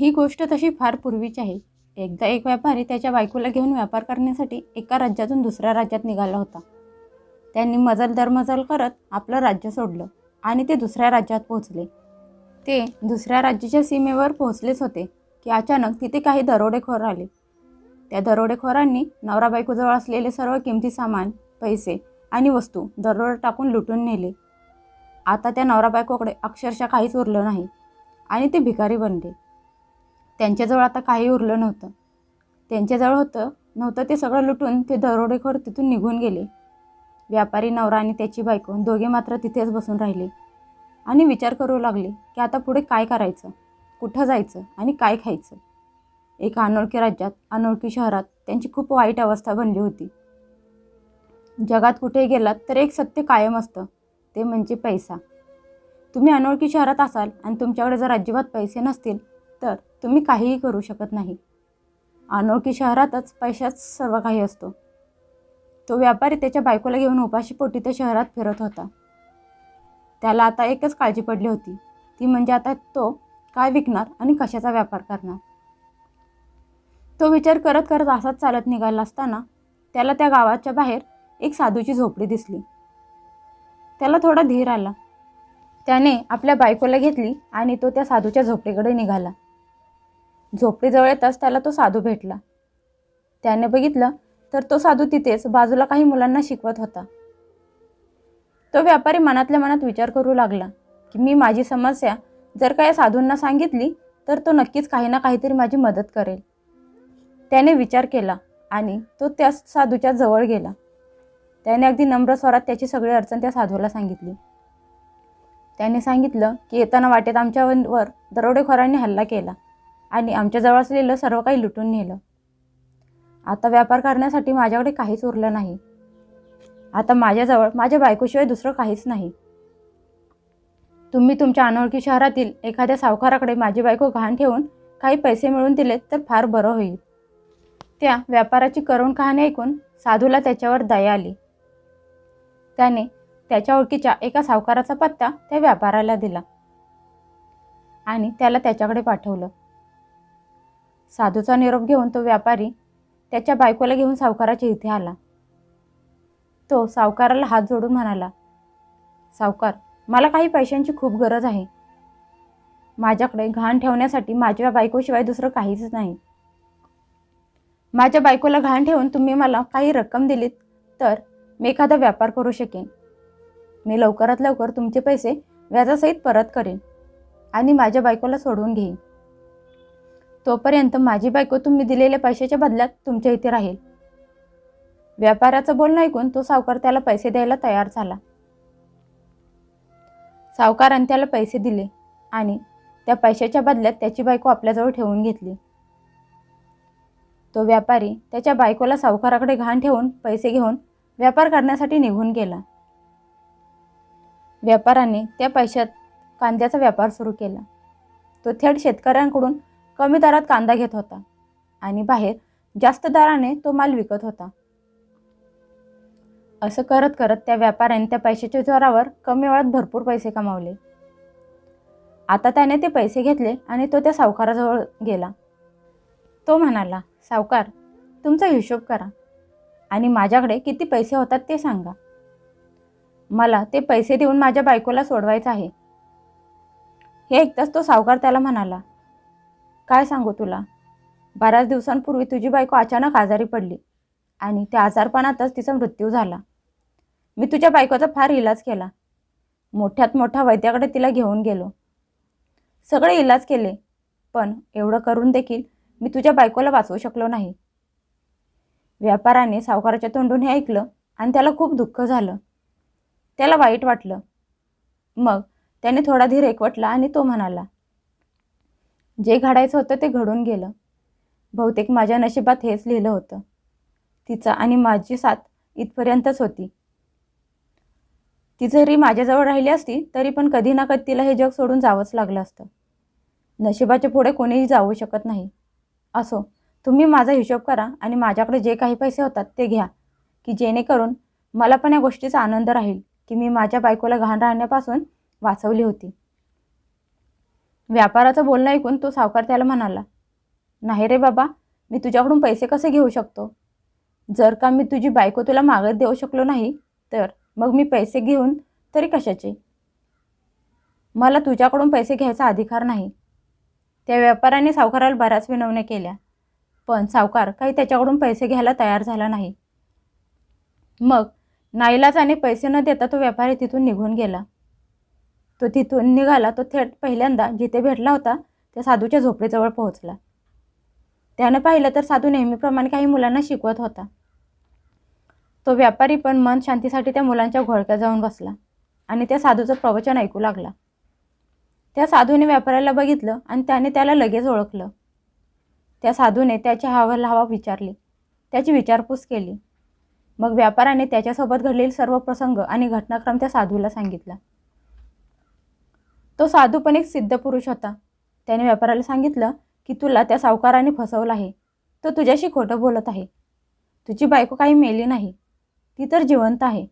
ही गोष्ट तशी फार पूर्वीची आहे. एकदा एक व्यापारी त्याच्या बायकोला घेऊन व्यापार करण्यासाठी एका राज्यातून दुसऱ्या राज्यात निघाला होता. त्यांनी मजल दरमजल करत आपलं राज्य सोडलं आणि ते दुसऱ्या राज्यात पोहोचले. ते दुसऱ्या राज्याच्या सीमेवर पोहोचलेच होते की अचानक तिथे काही दरोडेखोर आले. त्या दरोडेखोरांनी नवरा बायकोजवळ असलेले सर्व किमती सामान पैसे आणि वस्तू दरोडे टाकून लुटून नेले. आता त्या नवरा बायकोकडे अक्षरशः काहीच उरलं नाही आणि ते भिकारी बनले. त्यांच्याजवळ आता काही उरलं नव्हतं. त्यांच्याजवळ होतं नव्हतं ते सगळं लुटून ते दरोडेखोर तिथून निघून गेले. व्यापारी नवरा आणि त्याची बायको दोघे मात्र तिथेच बसून राहिले. आणि विचार करू लागले की आता पुढे काय करायचं? कुठं जायचं आणि काय खायचं? एका अनोळखी राज्यात अनोळखी शहरात त्यांची खूप वाईट अवस्था बनली होती. जगात कुठेही गेलात तर एक सत्य कायम असतं ते म्हणजे पैसा. तुम्ही अनोळखी शहरात असाल आणि तुमच्याकडे जर अजिबात पैसे नसतील तुम्ही काहीही करू शकत नाही. अनोळखी शहरातच पैशाच सर्व काही असतो. तो व्यापारी त्याच्या बायकोला घेऊन उपाशीपोटी त्या शहरात फिरत होता. त्याला आता एकच काळजी पडली होती. ती म्हणजे आता तो काय विकणार आणि कशाचा व्यापार करणार? तो विचार करत करत असाच चालत निघाला असताना त्याला त्या गावाच्या बाहेर एक साधूची झोपडी दिसली. त्याला थोडा धीर आला. त्याने आपल्या बायकोला घेतली आणि तो त्या साधूच्या झोपडीकडे निघाला. झोपडीजवळ येताच त्याला तो साधू भेटला. त्याने बघितलं तर तो साधू तिथेच बाजूला काही मुलांना शिकवत होता. तो व्यापारी मनातल्या मनात विचार करू लागला की मी माझी समस्या जर का या साधूंना सांगितली तर तो नक्कीच काही ना काहीतरी माझी मदत करेल. त्याने विचार केला आणि तो त्या साधूच्या जवळ गेला. त्याने अगदी नम्र स्वरात त्याची सगळी अडचण त्या साधूला सांगितली. त्याने सांगितलं की येताना वाटेत आमच्यावर दरोडेखोरांनी हल्ला केला. आणि आमच्याजवळ असलेलं सर्व काही लुटून नेलं. आता व्यापार करण्यासाठी माझ्याकडे काहीच उरलं नाही. आता माझ्याजवळ माझ्या बायकोशिवाय दुसरं काहीच नाही. तुम्ही तुमच्या अनोळखी शहरातील एखाद्या सावकाराकडे माझी बायको गहाण ठेवून काही पैसे मिळवून दिलेत तर फार बरं होईल. त्या व्यापाराची करुण कहाणी ऐकून साधूला त्याच्यावर दया आली. त्याने त्याच्या ओळखीच्या एका सावकाराचा पत्ता त्या व्यापाराला दिला आणि त्याला त्याच्याकडे पाठवलं. साधूचा निरोप घेऊन तो व्यापारी त्याच्या बायकोला घेऊन सावकाराच्या इथे आला. तो सावकाराला हात जोडून म्हणाला सावकार मला काही पैशांची खूप गरज आहे. माझ्याकडे घाण ठेवण्यासाठी माझ्या बायकोशिवाय दुसरं काहीच नाही. माझ्या बायकोला घाण ठेवून तुम्ही मला काही रक्कम दिलीत तर मी एखादा व्यापार करू शकेन. मी लवकरात लवकर तुमचे पैसे व्याजासहित परत करेन आणि माझ्या बायकोला सोडवून घेईन. तोपर्यंत माझी बायको तुम्ही दिलेल्या पैशाच्या बदल्यात तुमच्या इथे राहील. व्यापाऱ्याचं बोलणं ऐकून तो सावकार त्याला पैसे द्यायला तयार झाला. सावकाराने त्याला पैसे दिले आणि त्या पैशाच्या बदल्यात त्याची बायको आपल्याजवळ ठेवून घेतली. तो व्यापारी त्याच्या बायकोला सावकाराकडे घाण ठेवून पैसे घेऊन व्यापार करण्यासाठी निघून गेला. व्यापाराने त्या पैशात कांद्याचा व्यापार सुरू केला. तो थेट शेतकऱ्यांकडून कमी दरात कांदा घेत होता. आणि बाहेर जास्त दराने तो माल विकत होता. असं करत करत त्या व्यापाऱ्याने त्या पैशाच्या जोरावर कमी वेळात भरपूर पैसे कमावले. आता त्याने ते पैसे घेतले आणि तो त्या सावकाराजवळ गेला. तो म्हणाला सावकार तुमचा हिशोब करा आणि माझ्याकडे किती पैसे होतात ते सांगा. मला ते पैसे देऊन माझ्या बायकोला सोडवायचं आहे. हे ऐकताच तो सावकार त्याला म्हणाला काय सांगू तुला? बऱ्याच दिवसांपूर्वी तुझी बायको अचानक आजारी पडली आणि त्या आजारपणातच तिचा मृत्यू झाला. मी तुझ्या बायकोचा फार इलाज केला. मोठ्यात मोठ्या वैद्याकडे तिला घेऊन गेलो. सगळे इलाज केले पण एवढं करून देखील मी तुझ्या बायकोला वाचवू शकलो नाही. व्यापाराने सावकाराच्या तोंडून हे ऐकलं आणि त्याला खूप दुःख झालं. त्याला वाईट वाटलं. मग त्याने थोडा धीर एकवटला आणि तो म्हणाला जे घडायचं होतं ते घडून गेलं. बहुतेक माझ्या नशिबात हेच लिहिलं होतं. तिचा आणि माझी साथ इथपर्यंतच होती. ती जरी माझ्याजवळ राहिली असती तरी पण कधी ना कधी तिला हे जग सोडून जावंच लागलं असतं. नशिबाच्या पुढे कोणीही जाऊ शकत नाही. असो तुम्ही माझा हिशोब करा आणि माझ्याकडे जे काही पैसे होतात ते घ्या की जेणेकरून मला पण या गोष्टीचा आनंद राहील की मी माझ्या बायकोला घाण राहण्यापासून वाचवली होती. व्यापाराचं बोलणं ऐकून तो सावकार त्याला म्हणाला नाही रे बाबा मी तुझ्याकडून पैसे कसे घेऊ शकतो? जर का मी तुझी बायको तुला मागत देऊ शकलो नाही तर मग मी पैसे घेऊन तरी कशाचे? मला तुझ्याकडून पैसे घ्यायचा अधिकार नाही. त्या व्यापाऱ्याने सावकाराला बऱ्याच विनवण्या केल्या पण सावकार काही त्याच्याकडून पैसे घ्यायला तयार झाला नाही. मग नाईलाजाने पैसे न देता तो व्यापारी तिथून निघून गेला. तो तिथून निघाला तो थेट पहिल्यांदा जिथे भेटला होता त्या साधूच्या झोपडीजवळ पोहोचला. त्यानं पाहिलं तर साधू नेहमीप्रमाणे काही मुलांना शिकवत होता. तो व्यापारी पण मन शांतीसाठी त्या मुलांच्या घोळक्यात जाऊन बसला आणि त्या साधूचं प्रवचन ऐकू लागला. त्या साधूने व्यापाऱ्याला बघितलं आणि त्याने त्याला लगेच ओळखलं. त्या साधूने त्याच्या हवा हवा विचारली. त्याची विचारपूस केली. मग व्यापाराने त्याच्यासोबत घडलेले सर्व प्रसंग आणि घटनाक्रम त्या साधूला सांगितला. तो साधू पण एक सिद्ध पुरुष होता. त्याने व्यापाऱ्याला सांगितलं की तुला त्या सावकाराने फसवलं आहे. तो तुझ्याशी खोटं बोलत आहे. तुझी बायको काही मेली नाही. ती तर जिवंत आहे.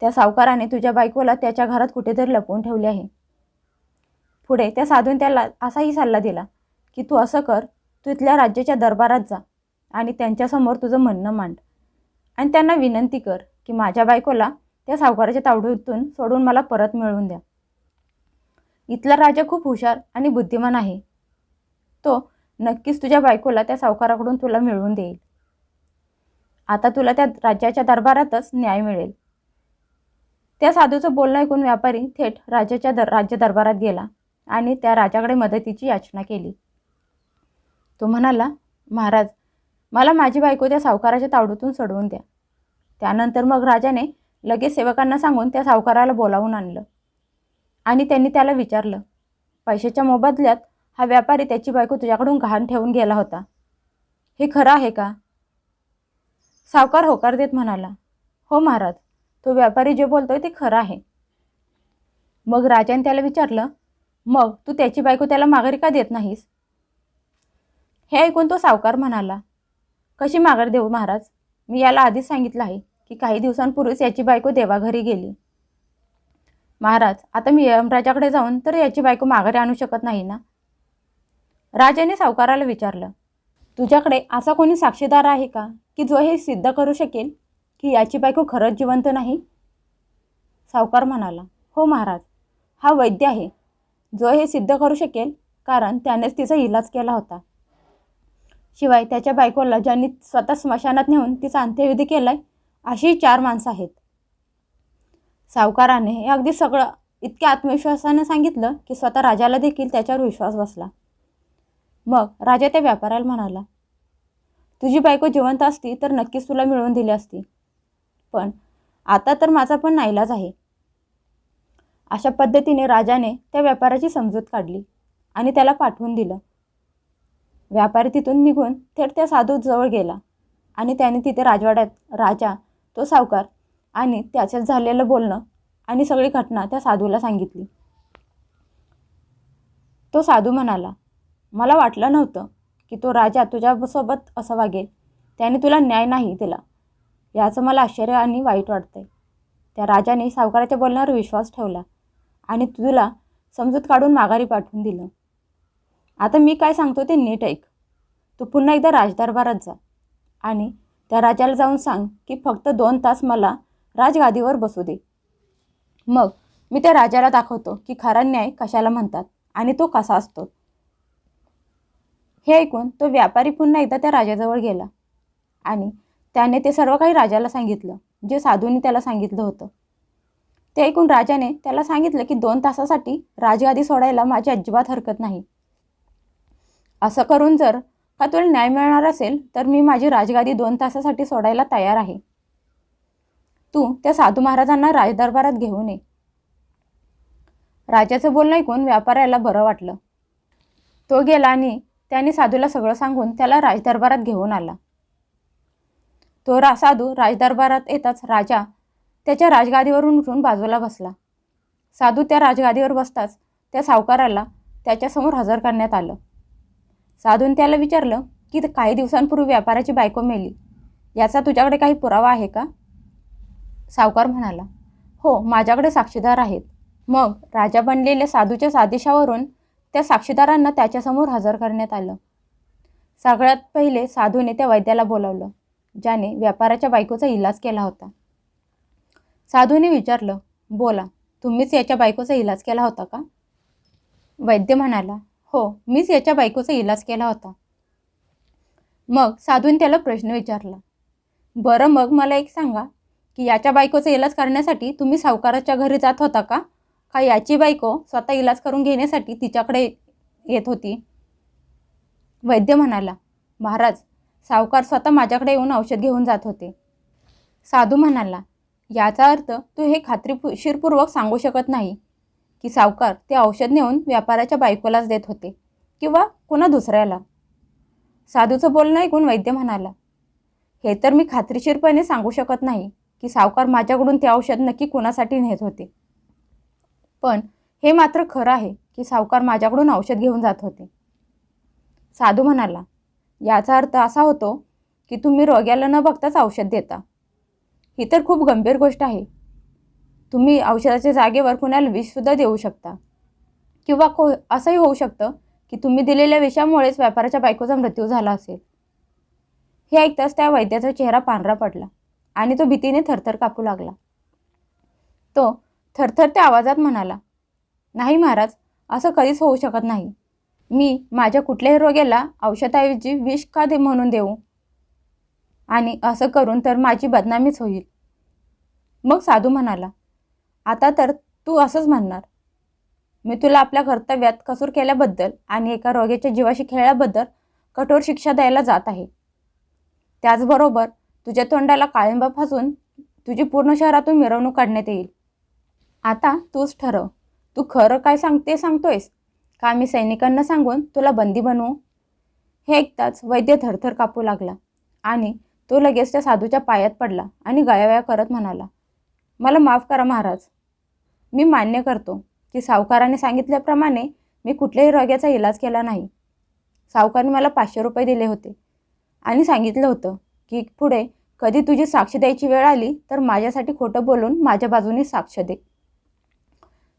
त्या सावकाराने तुझ्या बायकोला त्याच्या घरात कुठेतरी लपवून ठेवले आहे. पुढे त्या साधून त्याला असाही सल्ला दिला की तू असं कर तू इथल्या राज्याच्या दरबारात जा आणि त्यांच्यासमोर तुझं म्हणणं मांड. आणि त्यांना विनंती कर की माझ्या बायकोला त्या सावकाराच्या तावडीतून सोडून मला परत मिळवून द्या. इथला राजा खूप हुशार आणि बुद्धिमान आहे. तो नक्कीच तुझ्या बायकोला त्या सावकाराकडून तुला मिळवून देईल. आता तुला त्या राज्याच्या दरबारातच न्याय मिळेल. त्या साधूचं बोलणं ऐकून व्यापारी थेट राजाच्या दर राज्य दरबारात गेला आणि त्या राजाकडे मदतीची याचना केली. तो म्हणाला महाराज मला माझी बायको त्या सावकाराच्या तावडीतून सोडवून द्या. त्यानंतर मग राजाने लगेच सेवकांना सांगून त्या सावकाराला बोलावून आणलं. आणि त्यांनी त्याला विचारलं पैशाच्या मोबदल्यात हा व्यापारी त्याची बायको तुझ्याकडून गहाण ठेवून गेला होता. हे खरं आहे का? सावकार होकार देत म्हणाला हो महाराज तो व्यापारी जे बोलतोय ते खरं आहे. मग राजाने त्याला विचारलं मग तू त्याची बायको त्याला माघारी का देत नाहीस? हे ऐकून तो सावकार म्हणाला कशी माघार देऊ महाराज? मी याला आधीच सांगितलं आहे की काही दिवसांपूर्वीच याची बायको देवाघरी गेली. महाराज आता मी यमराजाकडे जाऊन तर याची बायको माघारी आणू शकत नाही ना? राजाने सावकाराला विचारलं तुझ्याकडे असा कोणी साक्षीदार आहे का की जो हे सिद्ध करू शकेल की याची बायको खरंच जिवंत नाही? सावकार म्हणाला हो महाराज हा वैद्य आहे. जो हे सिद्ध करू शकेल कारण त्यानेच तिचा इलाज केला होता. शिवाय त्याच्या बायकोला ज्यांनी स्वतः स्मशानात नेऊन तिचा अंत्यविधी केलाय अशी चार माणसं आहेत. सावकाराने हे अगदी सगळं इतक्या आत्मविश्वासाने सांगितलं की स्वतः राजाला देखील त्याच्यावर विश्वास बसला. मग राजा त्या व्यापाऱ्याला म्हणाला तुझी बायको जिवंत असती तर नक्कीच तुला मिळवून दिली असती. पण आता तर माझा पण नाईलाज आहे. अशा पद्धतीने राजाने त्या व्यापाराची समजूत काढली आणि त्याला पाठवून दिलं. व्यापारी तिथून निघून थेट त्या साधू जवळ गेला आणि त्याने तिथे राजवाड्यात राजा तो सावकार आणि त्याच्यात झालेलं बोलणं आणि सगळी घटना त्या साधूला सांगितली. तो साधू म्हणाला मला वाटलं नव्हतं की तो राजा तुझ्यासोबत असं वागेल. त्याने तुला न्याय नाही दिला. याचं मला आश्चर्य आणि वाईट वाटतंय. त्या राजाने सावकाराच्या बोलण्यावर विश्वास ठेवला आणि तुला समजूत काढून माघारी पाठवून दिलं. आता मी काय सांगतो ते नीट ऐक. तू पुन्हा एकदा राजदरबारात जा आणि त्या राजाला जाऊन सांग की फक्त दोन तास मला राजगादीवर बसू दे. मग मी त्या राजाला दाखवतो की खरा न्याय कशाला म्हणतात आणि तो कसा असतो. हे ऐकून तो व्यापारी पुन्हा एकदा त्या राजाजवळ गेला आणि त्याने ते सर्व काही राजाला सांगितलं जे साधूंनी त्याला सांगितलं होतं. ते ऐकून राजाने त्याला सांगितलं की दोन तासासाठी राजगादी सोडायला माझी अजिबात हरकत नाही. असं करून जर का तुला न्याय मिळणार असेल तर मी माझी राजगादी दोन तासासाठी सोडायला तयार आहे. तू त्या साधू महाराजांना राजदरबारात घेऊन ये. राजाचं बोलणं ऐकून व्यापाऱ्याला बरं वाटलं. तो गेला आणि त्याने साधूला सगळं सांगून त्याला राजदरबारात घेऊन आला. तो रा साधू राजदरबारात येताच राजा त्याच्या राजगादीवरून उठून बाजूला बसला. साधू त्या राजगादीवर बसताच त्या सावकाराला त्याच्यासमोर हजर करण्यात आलं. साधून त्याला विचारलं की काही दिवसांपूर्वी व्यापाराची बायको मेली. याचा तुझ्याकडे काही पुरावा आहे का? सावकार म्हणाला हो माझ्याकडे साक्षीदार आहेत. मग राजा बनलेल्या साधूच्या आदेशावरून त्या साक्षीदारांना त्याच्यासमोर हजर करण्यात आलं. सगळ्यात पहिले साधूने त्या वैद्याला बोलावलं ज्याने व्यापाराच्या बायकोचा इलाज केला होता. साधूने विचारलं बोला तुम्हीच याच्या बायकोचा इलाज केला होता का? वैद्य म्हणाला हो मीच याच्या बायकोचा इलाज केला होता. मग साधून त्याला प्रश्न विचारला बरं मग मला एक सांगा की याच्या बायकोचा इलाज करण्यासाठी तुम्ही सावकाराच्या घरी जात होता का? का याची बायको स्वतः इलाज करून घेण्यासाठी तिच्याकडे येत होती? वैद्य म्हणाला महाराज सावकार स्वतः माझ्याकडे येऊन औषध घेऊन जात होते. साधू म्हणाला याचा अर्थ तू हे खात्रीशीरपूर्वक सांगू शकत नाही की सावकार ते औषध नेऊन व्यापाराच्या बायकोलाच देत होते किंवा कुणा दुसऱ्याला. साधूचं बोलणं ऐकून वैद्य म्हणाला हे तर मी खात्रीशीरपणे सांगू शकत नाही. की सावकार माझ्याकडून ते औषध नक्की कोणासाठी नेत होते? पण हे मात्र खरं आहे की सावकार माझ्याकडून औषध घेऊन जात होते. साधू म्हणाला याचा अर्थ असा होतो की तुम्ही रोग्याला न बघताच औषध देता. ही तर खूप गंभीर गोष्ट आहे. तुम्ही औषधाच्या जागेवर कुणाला विषसुद्धा देऊ शकता. किंवा को असंही होऊ शकतं की तुम्ही दिलेल्या विषामुळेच व्यापाराच्या बायकोचा मृत्यू झाला असेल. हे ऐकताच त्या वैद्याचा चेहरा पांढरा पडला. आणि तो भीतीने थरथर कापू लागला. तो थरथरत्या आवाजात म्हणाला नाही महाराज असं कधीच होऊ शकत नाही. मी माझ्या कुठल्याही रोग्याला औषधाऐवजी विष का दे म्हणून देऊ? आणि असं करून तर माझी बदनामीच होईल. मग साधू म्हणाला आता तर तू असंच म्हणणार. मी तुला आपल्या कर्तव्यात कसूर केल्याबद्दल आणि एका रोग्याच्या जीवाशी खेळल्याबद्दल कठोर शिक्षा द्यायला जात आहे. त्याचबरोबर तुझ्या तोंडाला काळिंबा फासून तुझी पूर्ण शहरातून मिरवणूक काढण्यात येईल. आता तूच ठरव. तू खरं काय सांगते सांगतोयस? का मी सैनिकांना सांगून तुला बंदी बनवू? हे ऐकताच वैद्य थरथर कापू लागला आणि तो लगेच त्या साधूच्या पायात पडला आणि गयावया करत म्हणाला मला माफ करा महाराज. मी मान्य करतो की सावकाराने सांगितल्याप्रमाणे मी कुठल्याही रोग्याचा इलाज केला नाही. सावकाराने मला पाचशे रुपये दिले होते आणि सांगितलं होतं की पुढे कधी तुझी साक्ष द्यायची वेळ आली तर माझ्यासाठी खोटं बोलून माझ्या बाजूने साक्ष दे.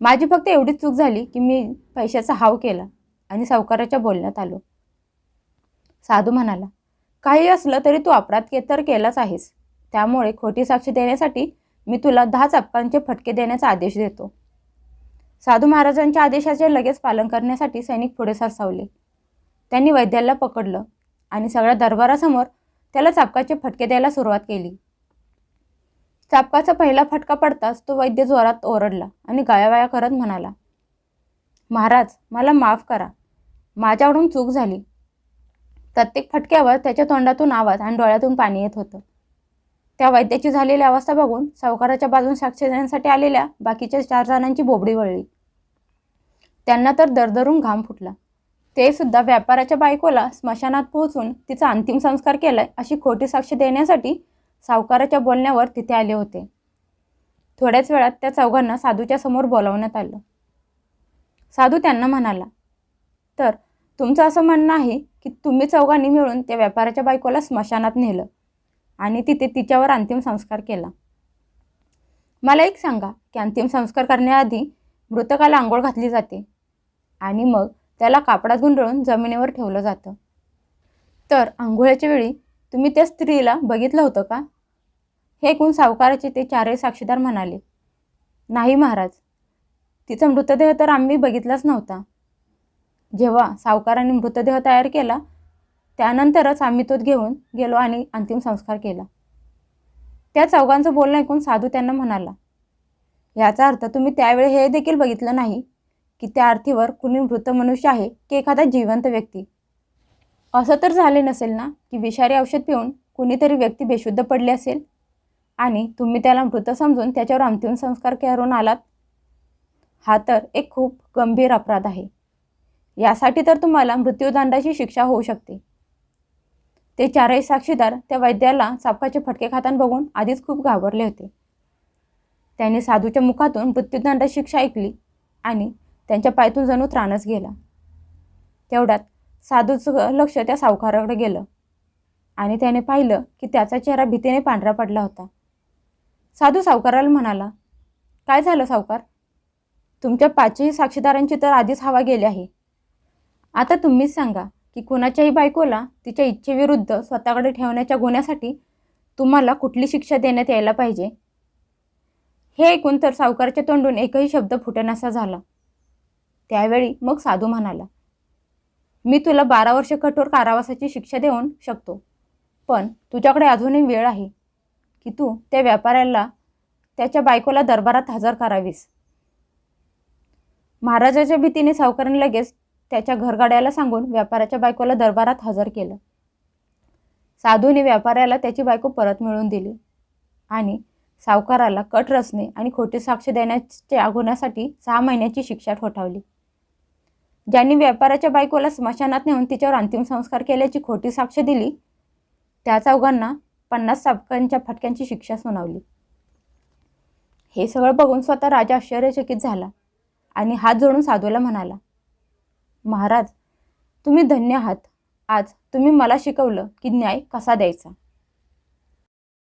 माझी फक्त एवढीच चूक झाली की मी पैशाचा हाव केला आणि सावकाराच्या बोलण्यात आलो. साधू म्हणाला काही असलं तरी तू अपराध के तर केलाच आहेस. त्यामुळे खोटी साक्ष देण्यासाठी मी तुला दहा चपकांचे फटके देण्याचा आदेश देतो. साधू महाराजांच्या आदेशाचे लगेच पालन करण्यासाठी सैनिक पुढे सरसावले त्यांनी वैद्याला पकडलं आणि सगळ्या दरबारासमोर त्याला चापकाचे फटके द्यायला सुरुवात केली. चापकाचा पहिला फटका पडताच तो वैद्य जोरात ओरडला आणि गायावाया करत म्हणाला महाराज मला माफ करा. माझ्याकडून चूक झाली. प्रत्येक फटक्यावर त्याच्या तोंडातून आवाज आणि डोळ्यातून पाणी येत होतं. त्या वैद्याची झालेली अवस्था बघून सावकाराच्या बाजून साक्ष देण्यासाठी आलेल्या बाकीच्या चार जणांची बोबडी वळली. त्यांना तर दरदरून घाम फुटला. ते सुद्धा व्यापाराच्या बायकोला स्मशानात पोहोचून तिचा अंतिम संस्कार केलाय अशी खोटी साक्ष देण्यासाठी सावकाराच्या बोलण्यावर तिथे आले होते. थोड्याच वेळात त्या चौघांना साधूच्या समोर बोलावण्यात आलं. साधू त्यांना म्हणाला तर तुमचं असं म्हणणं आहे की तुम्ही चौघांनी मिळून त्या व्यापाराच्या बायकोला स्मशानात नेलं आणि तिथे तिच्यावर अंतिम संस्कार केला? मला एक सांगा की अंतिम संस्कार करण्याआधी मृतकाला आंघोळ घातली जाते आणि मग त्याला कापडात गुंडळून जमिनीवर ठेवलं जातं. तर आंघोळ्याच्या वेळी तुम्ही त्या स्त्रीला बघितलं होतं का? हे ऐकून सावकाराचे ते चारही साक्षीदार म्हणाले नाही महाराज तिचा मृतदेह तर आम्ही बघितलाच नव्हता. जेव्हा सावकाराने मृतदेह तयार केला त्यानंतरच आम्ही तो घेऊन गेलो आणि अंतिम संस्कार केला. त्या चौघांचं बोलणं ऐकून साधू त्यांना म्हणाला याचा अर्थ तुम्ही त्यावेळी हे देखील बघितलं नाही की त्या अर्थीवर कुणी मृत मनुष्य आहे की एखादा जिवंत व्यक्ती. असं तर झाले नसेल ना की विषारी औषध पिऊन कुणीतरी व्यक्ती बेशुद्ध पडली असेल? आणि तुम्ही त्याला मृत समजून त्याच्यावर अंतिम संस्कार करून आलात? हा तर एक खूप गंभीर अपराध आहे. यासाठी तर तुम्हाला मृत्यूदंडाची शिक्षा होऊ शकते. ते चारही साक्षीदार त्या वैद्याला चापकाचे फटके खाताना बघून आधीच खूप घाबरले होते. त्याने साधूच्या मुखातून मृत्यूदंड शिक्षा ऐकली आणि त्यांच्या पायतून जणू त्राणच गेला. तेवढ्यात साधूचं लक्ष त्या सावकाराकडे गेलं आणि त्याने पाहिलं की त्याचा चेहरा भीतीने पांढरा पडला होता. साधू सावकाराला म्हणाला काय झालं सावकार? तुमच्या पाचही साक्षीदारांची तर आधीच हवा गेली आहे. आता तुम्हीच सांगा की कुणाच्याही बायकोला तिच्या इच्छेविरुद्ध स्वतःकडे ठेवण्याच्या गुन्ह्यासाठी तुम्हाला कुठली शिक्षा देण्यात यायला पाहिजे? हे ऐकून तर सावकारच्या तोंडून एकही शब्द फुटेनासा झाला. त्यावेळी मग साधू म्हणाला मी तुला बारा वर्ष कठोर कारावासाची शिक्षा देऊन शकतो पण तुझ्याकडे अजूनही वेळ आहे की तू त्या व्यापाऱ्याला त्याच्या बायकोला दरबारात हजर करावीस. महाराजाच्या भीतीने सावकाराने लगेच त्याच्या घरगाड्याला सांगून व्यापाऱ्याच्या बायकोला दरबारात हजर केलं. साधूने व्यापाऱ्याला त्याची बायको परत मिळवून दिली आणि सावकाराला कट रचणे आणि खोटे साक्ष देण्याच्या गुन्ह्यासाठी सहा महिन्याची शिक्षा ठोठावली. ज्यांनी व्यापाराच्या बायकोला स्मशानात नेऊन तिच्यावर अंतिम संस्कार केल्याची खोटी साक्ष दिली त्या चौघांना पन्नास सापकांच्या फटक्यांची शिक्षा सुनावली. हे सगळं बघून स्वतः राजा आश्चर्यचकित झाला आणि हात जोडून साधूला म्हणाला महाराज तुम्ही धन्य आहात. आज तुम्ही मला शिकवलं की न्याय कसा द्यायचा?